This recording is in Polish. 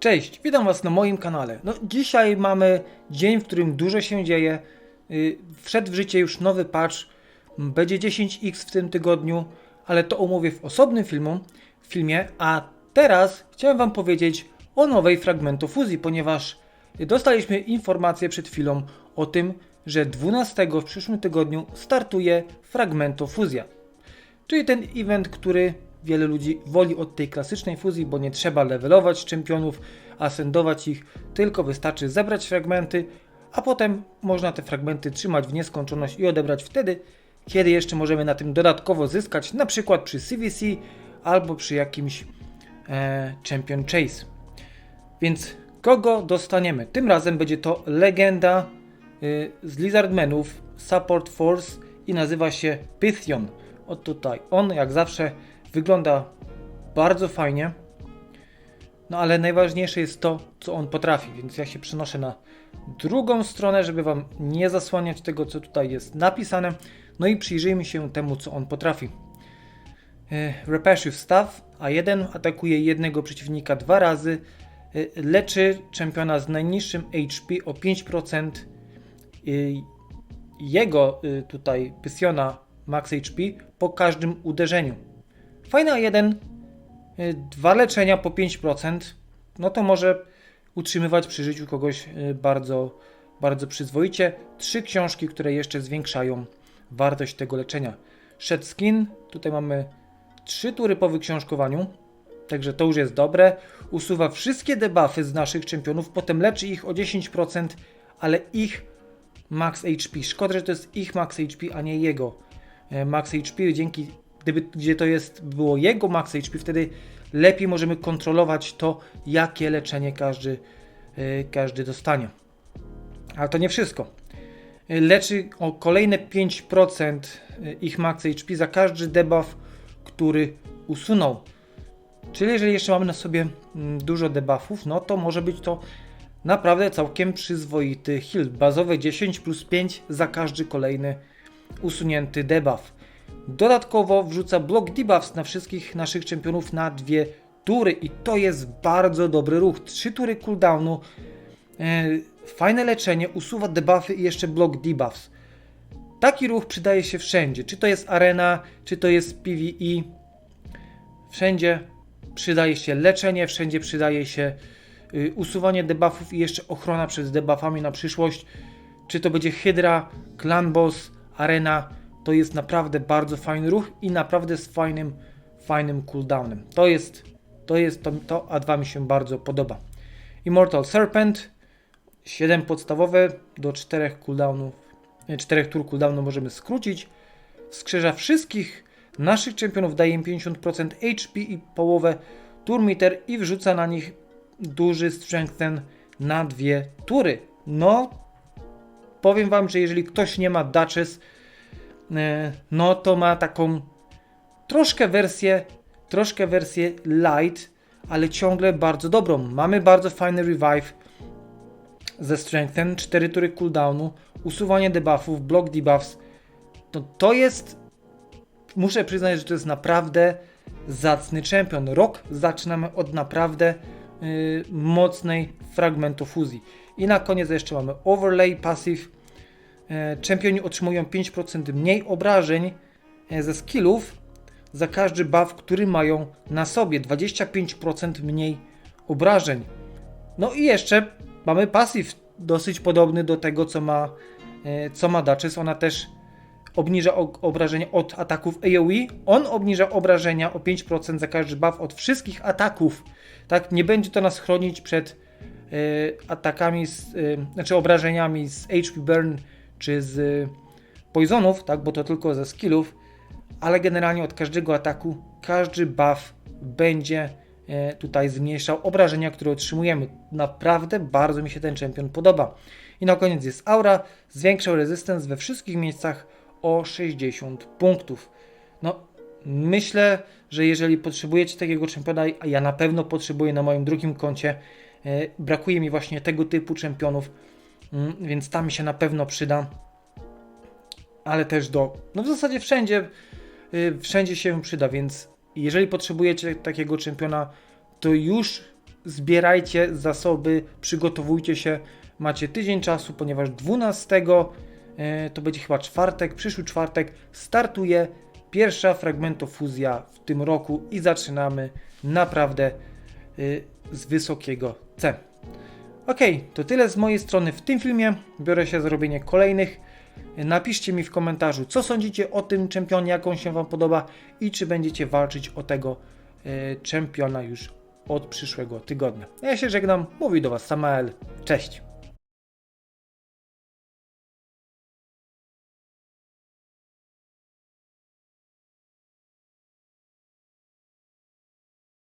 Cześć, witam Was na moim kanale. No, dzisiaj mamy dzień, w którym dużo się dzieje. Yy, Wszedł w życie już nowy patch, będzie 10x w tym tygodniu, ale to omówię w osobnym filmu, filmie. A teraz chciałem Wam powiedzieć o nowej fragmentofuzji, ponieważ dostaliśmy informację przed chwilą o tym, że 12 w przyszłym tygodniu startuje fragmentofuzja. Czyli ten event, który wiele ludzi woli od tej klasycznej fuzji, bo nie trzeba levelować czempionów, asendować ich, tylko wystarczy zebrać fragmenty, a potem można te fragmenty trzymać w nieskończoność i odebrać wtedy, kiedy jeszcze możemy na tym dodatkowo zyskać, na przykład przy CVC albo przy jakimś e, Champion Chase. Więc kogo dostaniemy? Tym razem będzie to legenda y, z Lizardmenów, Support Force i nazywa się Pythion. O tutaj, on jak zawsze wygląda bardzo fajnie. No ale najważniejsze jest to, co on potrafi, więc ja się przenoszę na drugą stronę, żeby wam nie zasłaniać tego, co tutaj jest napisane. No i przyjrzyjmy się temu, co on potrafi. E, Repetitive Staff A1 atakuje jednego przeciwnika dwa razy, e, leczy czempiona z najniższym HP o 5%. e, Jego tutaj Pysiona Max HP po każdym uderzeniu. Fajna 1, y, dwa leczenia po 5%, no to może utrzymywać przy życiu kogoś y, bardzo, bardzo przyzwoicie. Trzy książki, które jeszcze zwiększają wartość tego leczenia. Shed Skin, tutaj mamy trzy tury po wyksiążkowaniu, także to już jest dobre. Usuwa wszystkie debuffy z naszych czempionów, potem leczy ich o 10%, ale ich max HP. Szkoda, że to jest ich max HP, a nie jego e, max HP. Dzięki, gdyby gdzie to jest było jego max HP, wtedy lepiej możemy kontrolować to, jakie leczenie każdy, e, każdy dostanie. Ale to nie wszystko. E, Leczy o kolejne 5% ich max HP za każdy debuff, który usunął. Czyli jeżeli jeszcze mamy na sobie mm, dużo debuffów, no to może być to naprawdę całkiem przyzwoity heal. Bazowe 10 plus 5 za każdy kolejny usunięty debuff. Dodatkowo wrzuca block debuffs na wszystkich naszych czempionów na dwie tury i to jest bardzo dobry ruch. Trzy tury cooldownu, e, fajne leczenie, usuwa debuffy i jeszcze block debuffs. Taki ruch przydaje się wszędzie, czy to jest arena, czy to jest PvE. Wszędzie przydaje się leczenie, wszędzie przydaje się y, usuwanie debuffów i jeszcze ochrona przed debuffami na przyszłość. Czy to będzie Hydra, Clan Boss, Arena, to jest naprawdę bardzo fajny ruch i naprawdę z fajnym, fajnym cooldownem. To jest, to jest to, to A2 mi się bardzo podoba. Immortal Serpent, 7 podstawowe do 4 cooldownów, 4 tur cooldownu możemy skrócić. Wskrzesza wszystkich naszych czempionów, daje im 50% HP i połowę tur meter i wrzuca na nich duży strengthen na dwie tury. No, powiem wam, że jeżeli ktoś nie ma Duchess, no to ma taką troszkę wersję, troszkę wersję light, ale ciągle bardzo dobrą. Mamy bardzo fajny revive ze strengthen, 4 tury cooldownu, usuwanie debuffów, block debuffs. To, to jest, muszę przyznać, że to jest naprawdę zacny czempion. Rok zaczynamy od naprawdę y, mocnej fragmentu fuzji. I na koniec jeszcze mamy overlay passive. E, Czempioni otrzymują 5% mniej obrażeń e, ze skillów za każdy buff, który mają na sobie. 25% mniej obrażeń. No i jeszcze mamy passive dosyć podobny do tego, co ma, e, co ma Duchess. Ona też obniża obrażenia od ataków AoE. On obniża obrażenia o 5% za każdy buff od wszystkich ataków. Tak, nie będzie to nas chronić przed e, atakami, z, e, znaczy obrażeniami z HP Burn czy z poisonów, tak, bo to tylko ze skillów, ale generalnie od każdego ataku każdy buff będzie e, tutaj zmniejszał obrażenia, które otrzymujemy. Naprawdę bardzo mi się ten czempion podoba. I na koniec jest aura, zwiększał resistance we wszystkich miejscach o 60 punktów. No, myślę, że jeżeli potrzebujecie takiego czempiona, a ja na pewno potrzebuję na moim drugim koncie, e, brakuje mi właśnie tego typu czempionów, więc tam się na pewno przyda. Ale też do, no w zasadzie wszędzie, y, wszędzie się przyda, więc jeżeli potrzebujecie takiego czempiona, to już zbierajcie zasoby, przygotowujcie się. Macie tydzień czasu, ponieważ 12 e, to będzie chyba czwartek, przyszły czwartek startuje pierwsza fragmentofuzja w tym roku i zaczynamy naprawdę y, z wysokiego C. Ok, to tyle z mojej strony w tym filmie. Biorę się za robienie kolejnych. Napiszcie mi w komentarzu, co sądzicie o tym czempionie, jak on się Wam podoba i czy będziecie walczyć o tego y, czempiona już od przyszłego tygodnia. Ja się żegnam, mówi do Was Samael. Cześć!